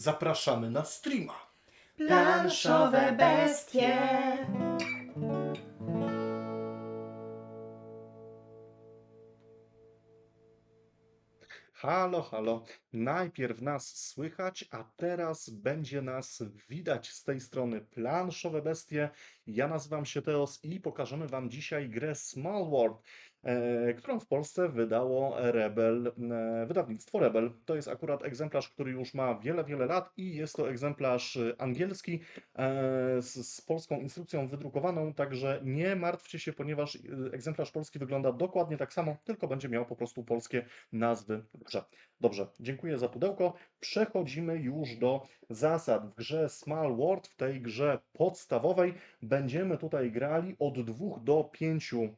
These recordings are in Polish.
Zapraszamy na streama. Planszowe bestie. Halo, halo. Najpierw nas słychać, a teraz będzie nas widać z tej strony Planszowe Bestie. Ja nazywam się Teos i pokażemy Wam dzisiaj grę Small World, którą w Polsce wydało Rebel, e, wydawnictwo Rebel. To jest akurat egzemplarz, który już ma wiele, wiele lat i jest to egzemplarz e, angielski e, z, z polską instrukcją wydrukowaną, także nie martwcie się, ponieważ e, egzemplarz polski wygląda dokładnie tak samo, tylko będzie miał po prostu polskie nazwy w grze. Dobrze, dziękuję za pudełko. Przechodzimy już do zasad. W grze Small World, w tej grze podstawowej, będziemy tutaj grali od dwóch do pięciu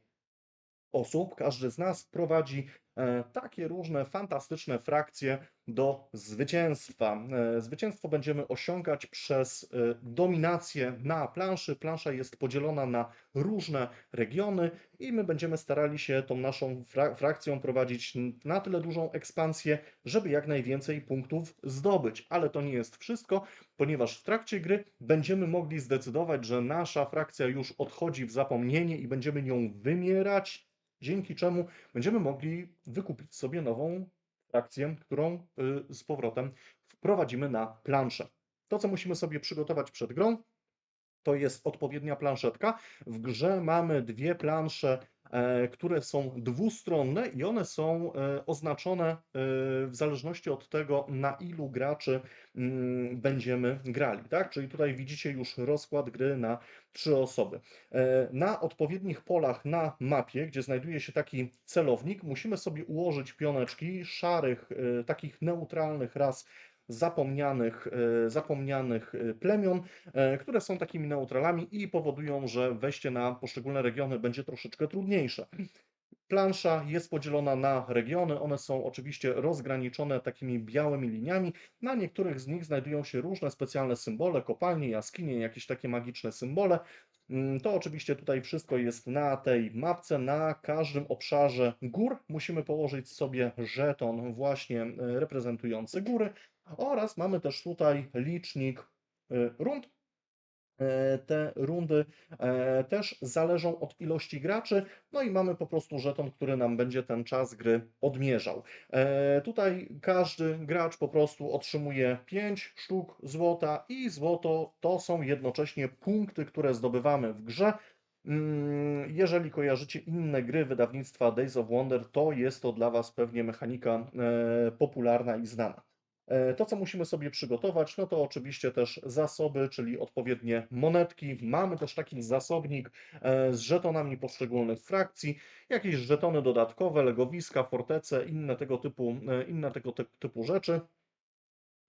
osób. Każdy z nas prowadzi e, takie różne fantastyczne frakcje do zwycięstwa. E, Zwycięstwo będziemy osiągać przez e, dominację na planszy. Plansza jest podzielona na różne regiony i my będziemy starali się tą naszą fra frakcją prowadzić na tyle dużą ekspansję, żeby jak najwięcej punktów zdobyć. Ale to nie jest wszystko, ponieważ w trakcie gry będziemy mogli zdecydować, że nasza frakcja już odchodzi w zapomnienie i będziemy nią wymierać, dzięki czemu będziemy mogli wykupić sobie nową frakcję, którą y, z powrotem wprowadzimy na planszę. To, co musimy sobie przygotować przed grą, to jest odpowiednia planszetka. W grze mamy dwie plansze, które są dwustronne i one są e, oznaczone e, w zależności od tego, na ilu graczy mm, będziemy grali. Tak? Czyli tutaj widzicie już rozkład gry na trzy osoby. E, Na odpowiednich polach na mapie, gdzie znajduje się taki celownik, musimy sobie ułożyć pioneczki szarych, e, takich neutralnych ras zapomnianych, e, zapomnianych e, plemion, e, które są takimi neutralami i powodują, że wejście na poszczególne regiony będzie troszeczkę trudniejsze. Plansza jest podzielona na regiony, one są oczywiście rozgraniczone takimi białymi liniami. Na niektórych z nich znajdują się różne specjalne symbole, kopalnie, jaskinie, jakieś takie magiczne symbole. Mm, To oczywiście tutaj wszystko jest na tej mapce. Na każdym obszarze gór musimy położyć sobie żeton właśnie reprezentujący góry oraz mamy też tutaj licznik e, rund. E, Te rundy e, też zależą od ilości graczy, no i mamy po prostu żeton, który nam będzie ten czas gry odmierzał. Tutaj każdy gracz po prostu otrzymuje 5 sztuk złota i złoto to są jednocześnie punkty, które zdobywamy w grze. Mm, Jeżeli kojarzycie inne gry wydawnictwa Days of Wonder, to jest to dla Was pewnie mechanika popularna i znana. E, To, co musimy sobie przygotować, no to oczywiście też zasoby, czyli odpowiednie monetki. Mamy też taki zasobnik e, z żetonami poszczególnych frakcji, jakieś żetony dodatkowe, legowiska, fortece, inne tego typu, e, inne tego ty- typu rzeczy.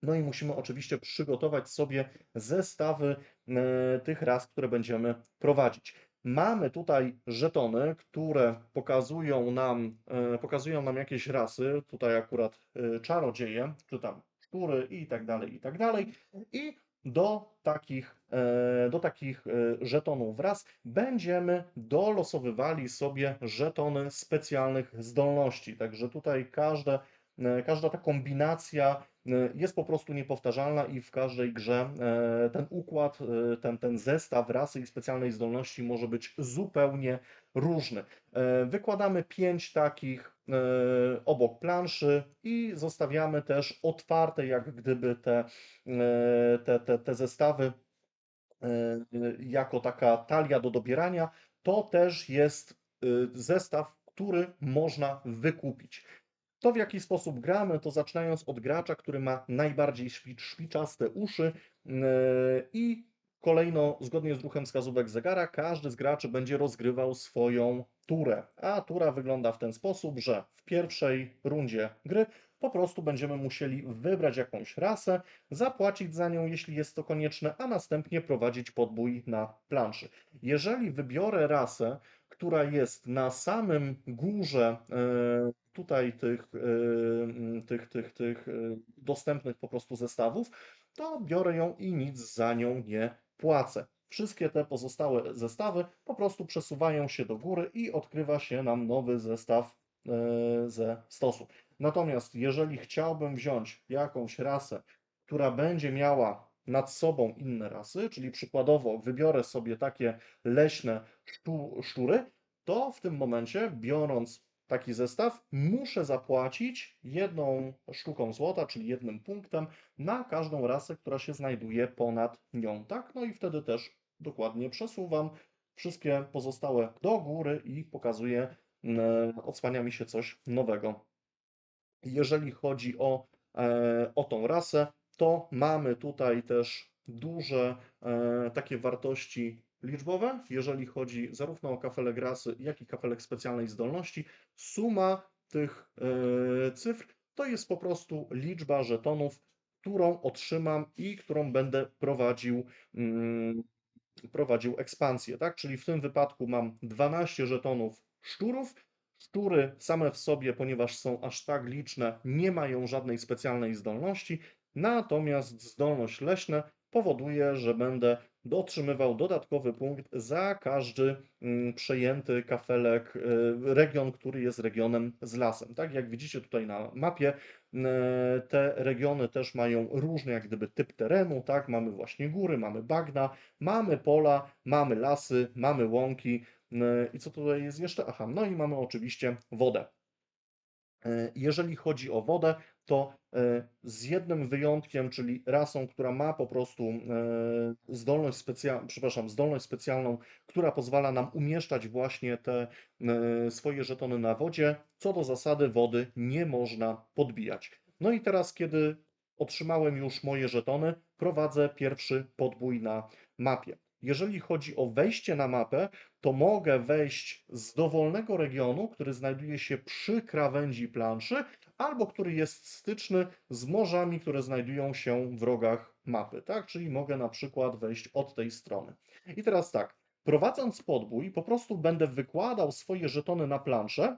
No i musimy oczywiście przygotować sobie zestawy tych ras, które będziemy prowadzić. Mamy tutaj żetony, które pokazują nam, e, pokazują nam jakieś rasy, tutaj akurat e, czarodzieje, czy tam szczury i tak dalej, i tak dalej. I do takich, e, do takich żetonów raz będziemy dolosowywali sobie żetony specjalnych zdolności. Także tutaj każde, każda ta kombinacja jest po prostu niepowtarzalna i w każdej grze e, ten układ, e, ten, ten zestaw rasy i specjalnej zdolności może być zupełnie różny. E, Wykładamy pięć takich e, obok planszy i zostawiamy też otwarte, jak gdyby te, e, te, te, te zestawy e, jako taka talia do dobierania. To też jest e, zestaw, który można wykupić. To w jaki sposób gramy, to zaczynając od gracza, który ma najbardziej szpi- szpiczaste uszy yy, i kolejno, zgodnie z ruchem wskazówek zegara, każdy z graczy będzie rozgrywał swoją turę. A tura wygląda w ten sposób, że w pierwszej rundzie gry po prostu będziemy musieli wybrać jakąś rasę, zapłacić za nią, jeśli jest to konieczne, a następnie prowadzić podbój na planszy. Jeżeli wybiorę rasę, która jest na samym górze e, tutaj tych, e, m, tych, tych, tych e, dostępnych po prostu zestawów, to biorę ją i nic za nią nie płacę. Wszystkie te pozostałe zestawy po prostu przesuwają się do góry i odkrywa się nam nowy zestaw e, ze stosu. Natomiast jeżeli chciałbym wziąć jakąś rasę, która będzie miała nad sobą inne rasy, czyli przykładowo wybiorę sobie takie leśne szczu- szczury, to w tym momencie, biorąc taki zestaw, muszę zapłacić jedną sztuką złota, czyli jednym punktem na każdą rasę, która się znajduje ponad nią, tak? No i wtedy też dokładnie przesuwam wszystkie pozostałe do góry i pokazuję, mm, odsłania mi się coś nowego. Jeżeli chodzi o, e, o tą rasę, to mamy tutaj też duże e, takie wartości liczbowe, jeżeli chodzi zarówno o kafelek rasy, jak i kafelek specjalnej zdolności. Suma tych e, cyfr to jest po prostu liczba żetonów, którą otrzymam i którą będę prowadził, mm, prowadził ekspansję, tak? Czyli w tym wypadku mam 12 żetonów szczurów. Szczury same w sobie, ponieważ są aż tak liczne, nie mają żadnej specjalnej zdolności, natomiast zdolność leśne powoduje, że będę otrzymywał dodatkowy punkt za każdy mm, przejęty kafelek, y, region, który jest regionem z lasem. Tak jak widzicie tutaj na mapie, y, te regiony też mają różny jak gdyby typ terenu, tak? Mamy właśnie góry, mamy bagna, mamy pola, mamy lasy, mamy łąki. y, I co tutaj jest jeszcze? Aha, no i mamy oczywiście wodę. Jeżeli chodzi o wodę, to e, z jednym wyjątkiem, czyli rasą, która ma po prostu e, zdolność specjalną, przepraszam, zdolność specjalną, która pozwala nam umieszczać właśnie te e, swoje żetony na wodzie, co do zasady wody nie można podbijać. No i teraz, kiedy otrzymałem już moje żetony, prowadzę pierwszy podbój na mapie. Jeżeli chodzi o wejście na mapę, to mogę wejść z dowolnego regionu, który znajduje się przy krawędzi planszy, albo który jest styczny z morzami, które znajdują się w rogach mapy, tak? Czyli mogę na przykład wejść od tej strony. I teraz tak, prowadząc podbój, po prostu będę wykładał swoje żetony na planszę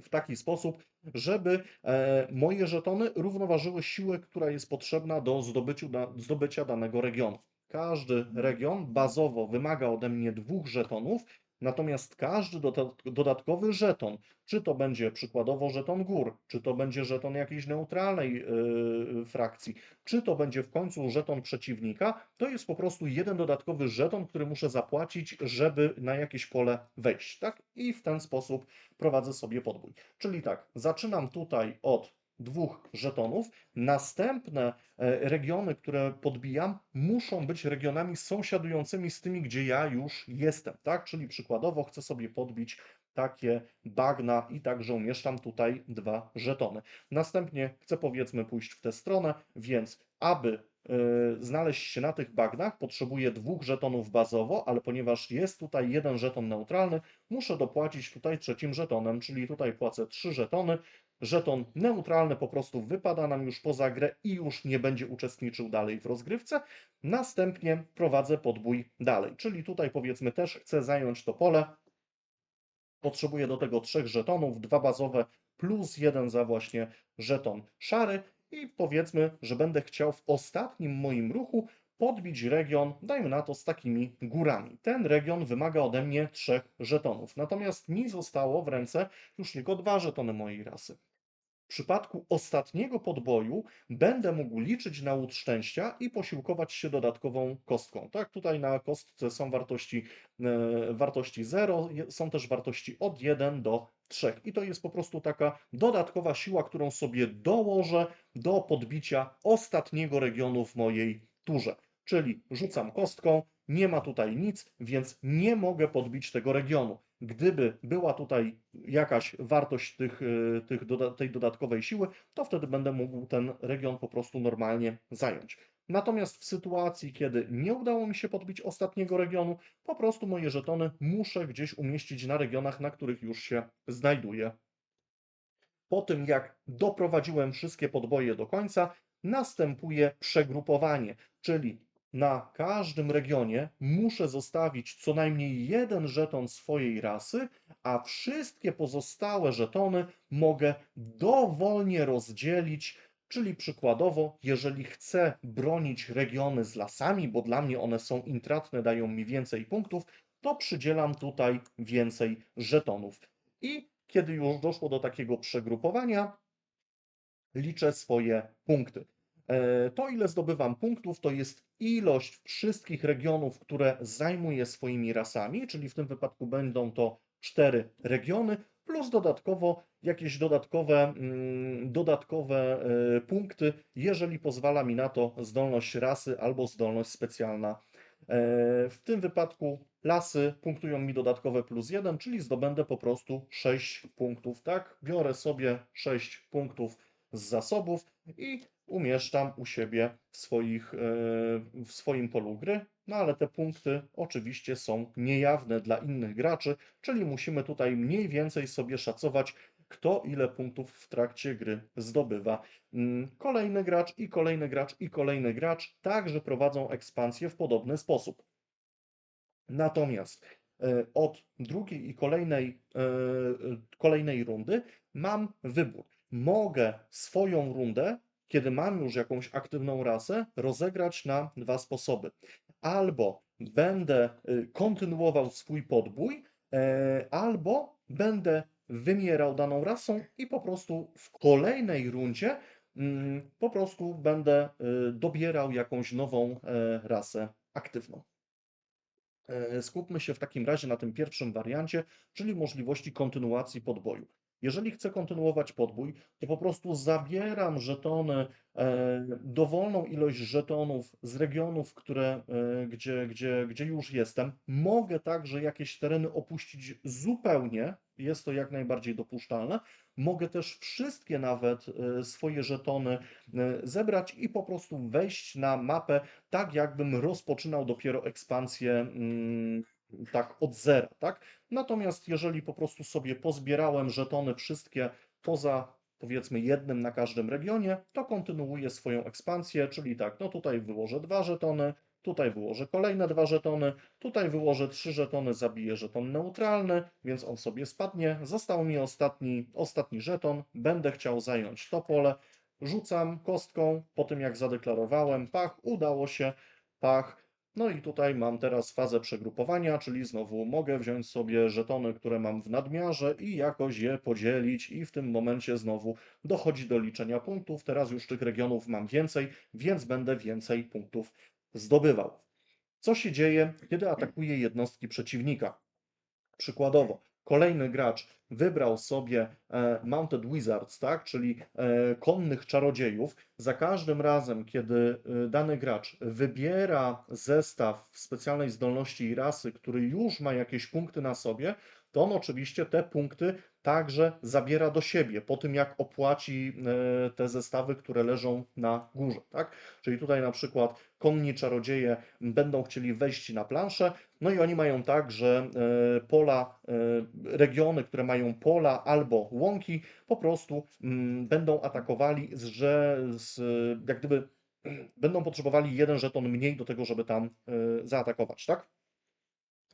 w taki sposób, żeby e, moje żetony równoważyły siłę, która jest potrzebna do zdobyciu, zdobycia danego regionu. Każdy region bazowo wymaga ode mnie dwóch żetonów, natomiast każdy dodat- dodatkowy żeton, czy to będzie przykładowo żeton gór, czy to będzie żeton jakiejś neutralnej yy, frakcji, czy to będzie w końcu żeton przeciwnika, to jest po prostu jeden dodatkowy żeton, który muszę zapłacić, żeby na jakieś pole wejść, tak? I w ten sposób prowadzę sobie podbój. Czyli tak, zaczynam tutaj od dwóch żetonów. Następne e, regiony, które podbijam, muszą być regionami sąsiadującymi z tymi, gdzie ja już jestem, tak? Czyli przykładowo chcę sobie podbić takie bagna i także umieszczam tutaj dwa żetony. Następnie chcę powiedzmy pójść w tę stronę, więc aby e, znaleźć się na tych bagnach, potrzebuję dwóch żetonów bazowo, ale ponieważ jest tutaj jeden żeton neutralny, muszę dopłacić tutaj trzecim żetonem, czyli tutaj płacę trzy żetony. Żeton neutralny po prostu wypada nam już poza grę i już nie będzie uczestniczył dalej w rozgrywce. Następnie prowadzę podbój dalej, czyli tutaj powiedzmy też chcę zająć to pole. Potrzebuję do tego trzech żetonów, dwa bazowe plus jeden za właśnie żeton szary i powiedzmy, że będę chciał w ostatnim moim ruchu podbić region, dajmy na to, z takimi górami. Ten region wymaga ode mnie trzech żetonów, natomiast mi zostało w ręce już tylko dwa żetony mojej rasy. Przypadku ostatniego podboju będę mógł liczyć na łód szczęścia i posiłkować się dodatkową kostką. Tak, tutaj na kostce są wartości, e, wartości 0, je- są też wartości od 1 do 3. I to jest po prostu taka dodatkowa siła, którą sobie dołożę do podbicia ostatniego regionu w mojej turze. Czyli rzucam kostką, nie ma tutaj nic, więc nie mogę podbić tego regionu. Gdyby była tutaj jakaś wartość tych, y, tych tej dodatkowej siły, to wtedy będę mógł ten region po prostu normalnie zająć. Natomiast w sytuacji, kiedy nie udało mi się podbić ostatniego regionu, po prostu moje żetony muszę gdzieś umieścić na regionach, na których już się znajduję. Po tym, jak doprowadziłem wszystkie podboje do końca, następuje przegrupowanie, czyli na każdym regionie muszę zostawić co najmniej jeden żeton swojej rasy, a wszystkie pozostałe żetony mogę dowolnie rozdzielić. Czyli przykładowo, jeżeli chcę bronić regiony z lasami, bo dla mnie one są intratne, dają mi więcej punktów, to przydzielam tutaj więcej żetonów. I kiedy już doszło do takiego przegrupowania, liczę swoje punkty. E, To, ile zdobywam punktów, to jest ilość wszystkich regionów, które zajmuję swoimi rasami, czyli w tym wypadku będą to cztery regiony, plus dodatkowo jakieś dodatkowe, mm, dodatkowe e, punkty, jeżeli pozwala mi na to zdolność rasy albo zdolność specjalna. E, W tym wypadku lasy punktują mi dodatkowe plus 1, czyli zdobędę po prostu 6 punktów. Tak, biorę sobie 6 punktów z zasobów i umieszczam u siebie w, swoich, e, w swoim polu gry. No ale te punkty oczywiście są niejawne dla innych graczy, czyli musimy tutaj mniej więcej sobie szacować, kto ile punktów w trakcie gry zdobywa. Mm, Kolejny gracz i kolejny gracz i kolejny gracz także prowadzą ekspansję w podobny sposób. Natomiast e, od drugiej i kolejnej, e, kolejnej rundy mam wybór. Mogę swoją rundę, kiedy mam już jakąś aktywną rasę, rozegrać na dwa sposoby. Albo będę y, kontynuował swój podbój, e, albo będę wymierał daną rasą i po prostu w kolejnej rundzie mm, po prostu będę y, dobierał jakąś nową e, rasę aktywną. E, Skupmy się w takim razie na tym pierwszym wariancie, czyli możliwości kontynuacji podboju. Jeżeli chcę kontynuować podbój, to po prostu zabieram żetony, e, dowolną ilość żetonów z regionów, które, e, gdzie, gdzie, gdzie już jestem. Mogę także jakieś tereny opuścić zupełnie, jest to jak najbardziej dopuszczalne. Mogę też wszystkie nawet e, swoje żetony e, zebrać i po prostu wejść na mapę tak jakbym rozpoczynał dopiero ekspansję mm, tak od zera, tak? Natomiast jeżeli po prostu sobie pozbierałem żetony wszystkie poza powiedzmy jednym na każdym regionie, to kontynuuję swoją ekspansję, czyli tak, no tutaj wyłożę dwa żetony, tutaj wyłożę kolejne dwa żetony, tutaj wyłożę trzy żetony, zabiję żeton neutralny, więc on sobie spadnie. Został mi ostatni, ostatni żeton, będę chciał zająć to pole, rzucam kostką, po tym jak zadeklarowałem, pach, udało się, pach. No i tutaj mam teraz fazę przegrupowania, czyli znowu mogę wziąć sobie żetony, które mam w nadmiarze i jakoś je podzielić i w tym momencie znowu dochodzi do liczenia punktów. Teraz już tych regionów mam więcej, więc będę więcej punktów zdobywał. Co się dzieje, kiedy atakuję jednostki przeciwnika? Przykładowo, kolejny gracz wybrał sobie e, Mounted Wizards, tak, czyli e, konnych czarodziejów. Za każdym razem, kiedy e, dany gracz wybiera zestaw specjalnej zdolności i rasy, który już ma jakieś punkty na sobie, to on oczywiście te punkty także zabiera do siebie po tym, jak opłaci e, te zestawy, które leżą na górze, tak? Czyli tutaj na przykład konni czarodzieje będą chcieli wejść na planszę, no i oni mają tak, że e, pola, e, regiony, które mają pola albo łąki, po prostu mm, będą atakowali, że z, jak gdyby będą potrzebowali jeden żeton mniej do tego, żeby tam zaatakować, tak?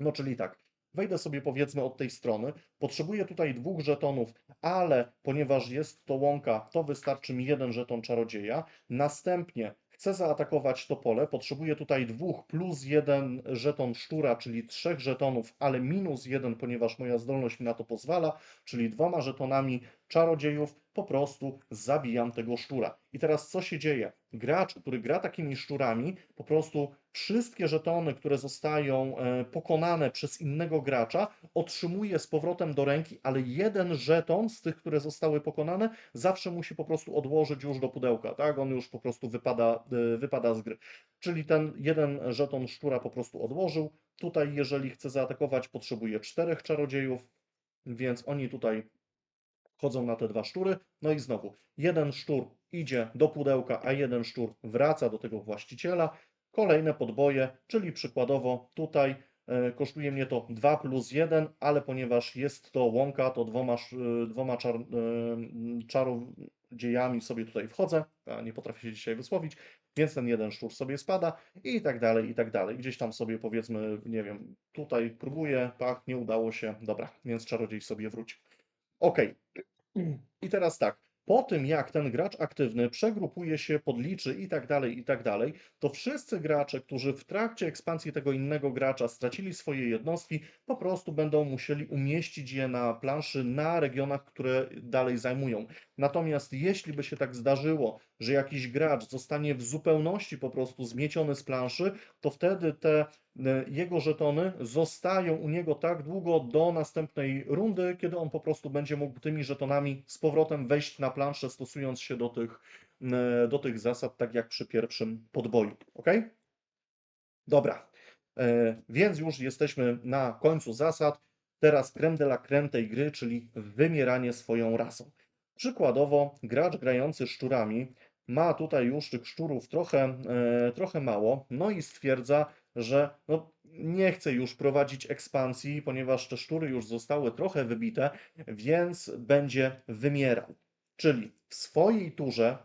No czyli tak, wejdę sobie powiedzmy od tej strony, potrzebuję tutaj dwóch żetonów, ale ponieważ jest to łąka, to wystarczy mi jeden żeton czarodzieja. Następnie chcę zaatakować to pole, potrzebuję tutaj dwóch plus jeden żeton szczura, czyli trzech żetonów, ale minus jeden, ponieważ moja zdolność mi na to pozwala, czyli dwoma żetonami czarodziejów po prostu zabijam tego szczura. I teraz co się dzieje? Gracz, który gra takimi szczurami, po prostu wszystkie żetony, które zostają e, pokonane przez innego gracza, otrzymuje z powrotem do ręki, ale jeden żeton z tych, które zostały pokonane, zawsze musi po prostu odłożyć już do pudełka, tak? On już po prostu wypada, e, wypada z gry. Czyli ten jeden żeton szczura po prostu odłożył. Tutaj, jeżeli chce zaatakować, potrzebuje czterech czarodziejów, więc oni tutaj chodzą na te dwa szczury. No i znowu, jeden szczur idzie do pudełka, a jeden szczur wraca do tego właściciela. Kolejne podboje, czyli przykładowo tutaj e, kosztuje mnie to 2 plus 1, ale ponieważ jest to łąka, to dwoma, e, dwoma czar, e, czarodziejami sobie tutaj wchodzę, a nie potrafię się dzisiaj wysłowić, więc ten jeden szczur sobie spada i tak dalej, i tak dalej. Gdzieś tam sobie powiedzmy, nie wiem, tutaj próbuję, pach, nie udało się, dobra, więc czarodziej sobie wróci. Ok. I teraz tak. Po tym, jak ten gracz aktywny przegrupuje się, podliczy i tak dalej, i tak dalej, to wszyscy gracze, którzy w trakcie ekspansji tego innego gracza stracili swoje jednostki, po prostu będą musieli umieścić je na planszy na regionach, które dalej zajmują. Natomiast jeśli by się tak zdarzyło, że jakiś gracz zostanie w zupełności po prostu zmieciony z planszy, to wtedy te e, jego żetony zostają u niego tak długo do następnej rundy, kiedy on po prostu będzie mógł tymi żetonami z powrotem wejść na planszę, stosując się do tych, e, do tych zasad, tak jak przy pierwszym podboju. Ok? Dobra, e, więc już jesteśmy na końcu zasad. Teraz creme de la creme tej gry, czyli wymieranie swoją rasą. Przykładowo, gracz grający szczurami ma tutaj już tych szczurów trochę, e, trochę mało, no i stwierdza, że no, nie chce już prowadzić ekspansji, ponieważ te szczury już zostały trochę wybite, więc będzie wymierał. Czyli w swojej turze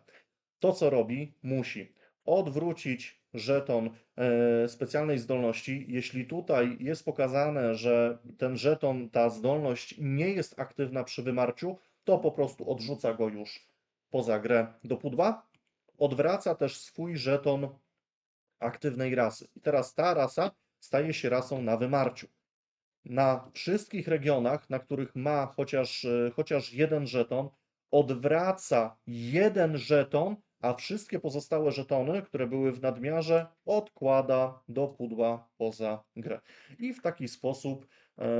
to, co robi, musi odwrócić żeton e, specjalnej zdolności. Jeśli tutaj jest pokazane, że ten żeton, ta zdolność nie jest aktywna przy wymarciu, to po prostu odrzuca go już poza grę do pudła. Odwraca też swój żeton aktywnej rasy. I teraz ta rasa staje się rasą na wymarciu. Na wszystkich regionach, na których ma chociaż, e, chociaż jeden żeton, odwraca jeden żeton, a wszystkie pozostałe żetony, które były w nadmiarze, odkłada do pudła poza grę. I w taki sposób,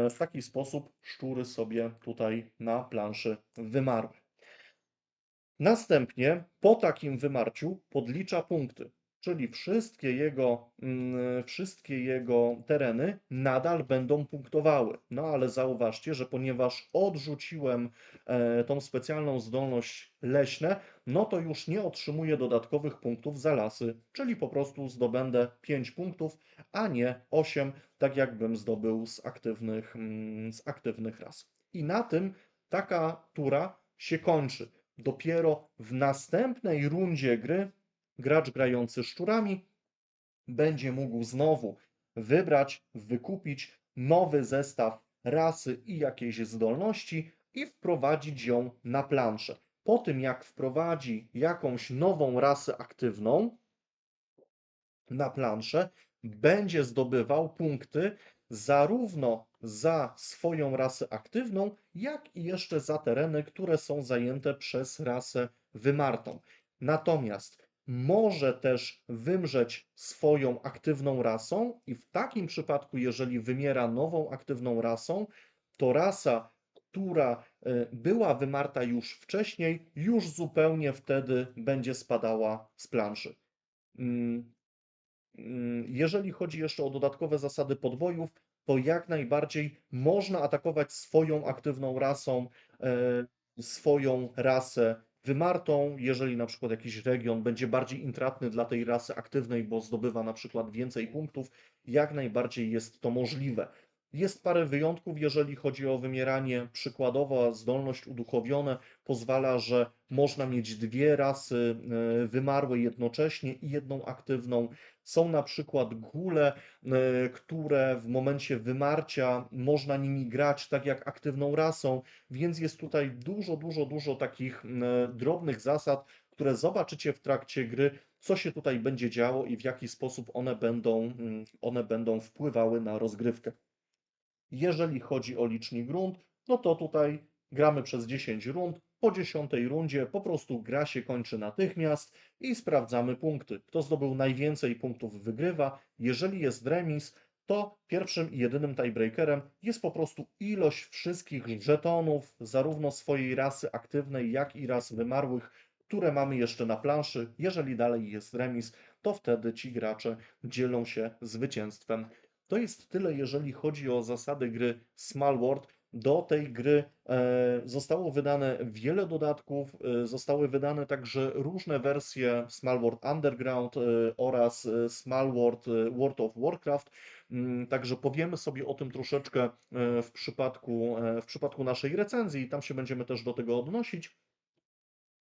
w taki sposób szczury sobie tutaj na planszy wymarły. Następnie po takim wymarciu podlicza punkty, czyli wszystkie jego, mm, wszystkie jego tereny nadal będą punktowały. No ale zauważcie, że ponieważ odrzuciłem e, tą specjalną zdolność leśne, no to już nie otrzymuję dodatkowych punktów za lasy, czyli po prostu zdobędę 5 punktów, a nie 8, tak jakbym zdobył z aktywnych, mm, z aktywnych ras. I na tym taka tura się kończy. Dopiero w następnej rundzie gry gracz grający szczurami będzie mógł znowu wybrać, wykupić nowy zestaw rasy i jakiejś zdolności i wprowadzić ją na planszę. Po tym, jak wprowadzi jakąś nową rasę aktywną na planszę, będzie zdobywał punkty zarówno za swoją rasę aktywną, jak i jeszcze za tereny, które są zajęte przez rasę wymartą. Natomiast może też wymrzeć swoją aktywną rasą, i w takim przypadku, jeżeli wymiera nową aktywną rasą, to rasa, która e, była wymarta już wcześniej, już zupełnie wtedy będzie spadała z planszy. Mm, mm, Jeżeli chodzi jeszcze o dodatkowe zasady podwojów, to jak najbardziej można atakować swoją aktywną rasą, e, swoją rasę wymartą, jeżeli na przykład jakiś region będzie bardziej intratny dla tej rasy aktywnej, bo zdobywa na przykład więcej punktów, jak najbardziej jest to możliwe. Jest parę wyjątków, jeżeli chodzi o wymieranie. Przykładowo zdolność uduchowione pozwala, że można mieć dwie rasy e, wymarłe jednocześnie i jedną aktywną. Są na przykład gule, e, które w momencie wymarcia można nimi grać tak jak aktywną rasą, więc jest tutaj dużo, dużo, dużo takich e, drobnych zasad, które zobaczycie w trakcie gry, co się tutaj będzie działo i w jaki sposób one będą, one będą wpływały na rozgrywkę. Jeżeli chodzi o licznik rund, no to tutaj gramy przez 10 rund. Po 10 rundzie po prostu gra się kończy natychmiast i sprawdzamy punkty. Kto zdobył najwięcej punktów wygrywa. Jeżeli jest remis, to pierwszym i jedynym tiebreakerem jest po prostu ilość wszystkich żetonów, zarówno swojej rasy aktywnej, jak i ras wymarłych, które mamy jeszcze na planszy. Jeżeli dalej jest remis, to wtedy ci gracze dzielą się zwycięstwem. To jest tyle, jeżeli chodzi o zasady gry Small World. Do tej gry e, zostało wydane wiele dodatków, e, zostały wydane także różne wersje Small World Underground e, oraz Small World World of Warcraft. Mm, Także powiemy sobie o tym troszeczkę w przypadku, w przypadku naszej recenzji i tam się będziemy też do tego odnosić.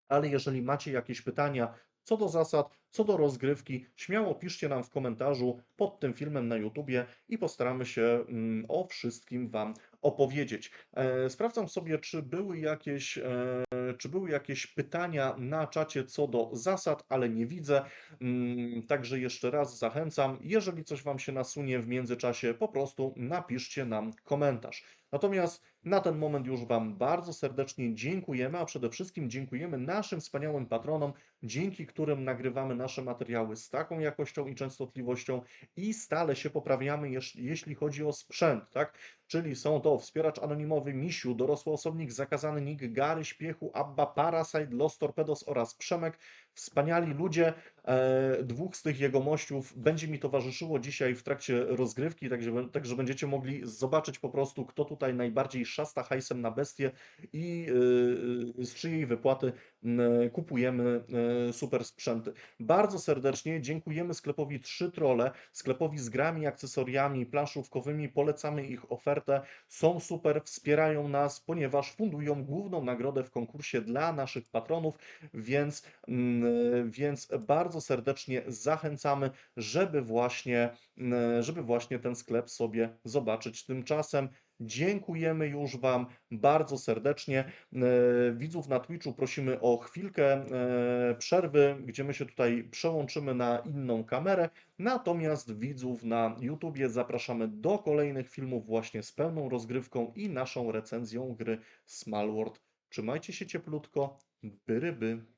Ale jeżeli macie jakieś pytania co do zasad, co do rozgrywki, śmiało piszcie nam w komentarzu pod tym filmem na YouTubie i postaramy się mm, o wszystkim Wam opowiedzieć. E, Sprawdzam sobie, czy były jakieś, e, czy były jakieś pytania na czacie co do zasad, ale nie widzę. Mm, Także jeszcze raz zachęcam, jeżeli coś Wam się nasunie w międzyczasie, po prostu napiszcie nam komentarz. Natomiast na ten moment już Wam bardzo serdecznie dziękujemy, a przede wszystkim dziękujemy naszym wspaniałym patronom, dzięki którym nagrywamy nasze materiały z taką jakością i częstotliwością i stale się poprawiamy, jeśli chodzi o sprzęt, tak? Czyli są to wspieracz anonimowy Misiu, dorosły osobnik, zakazany Nick, Gary, Śpiechu, Abba, Parasite, Los Torpedos oraz Przemek. Wspaniali ludzie. E, dwóch z tych jegomościów będzie mi towarzyszyło dzisiaj w trakcie rozgrywki, także, także będziecie mogli zobaczyć po prostu, kto tutaj najbardziej szasta hajsem na bestię i e, z czyjej wypłaty kupujemy e, super sprzęty. Bardzo serdecznie dziękujemy sklepowi Trzy Trole, sklepowi z grami, akcesoriami planszówkowymi. Polecamy ich ofertę. Są super, wspierają nas, ponieważ fundują główną nagrodę w konkursie dla naszych patronów, więc, więc bardzo serdecznie zachęcamy, żeby właśnie, żeby właśnie ten sklep sobie zobaczyć. Tymczasem dziękujemy już Wam bardzo serdecznie. Widzów na Twitchu prosimy o chwilkę e, przerwy, gdzie my się tutaj przełączymy na inną kamerę. Natomiast widzów na YouTubie zapraszamy do kolejnych filmów właśnie z pełną rozgrywką i naszą recenzją gry Small World. Trzymajcie się cieplutko, by ryby.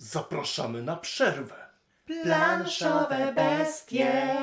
Zapraszamy na przerwę. Planszowe bestie.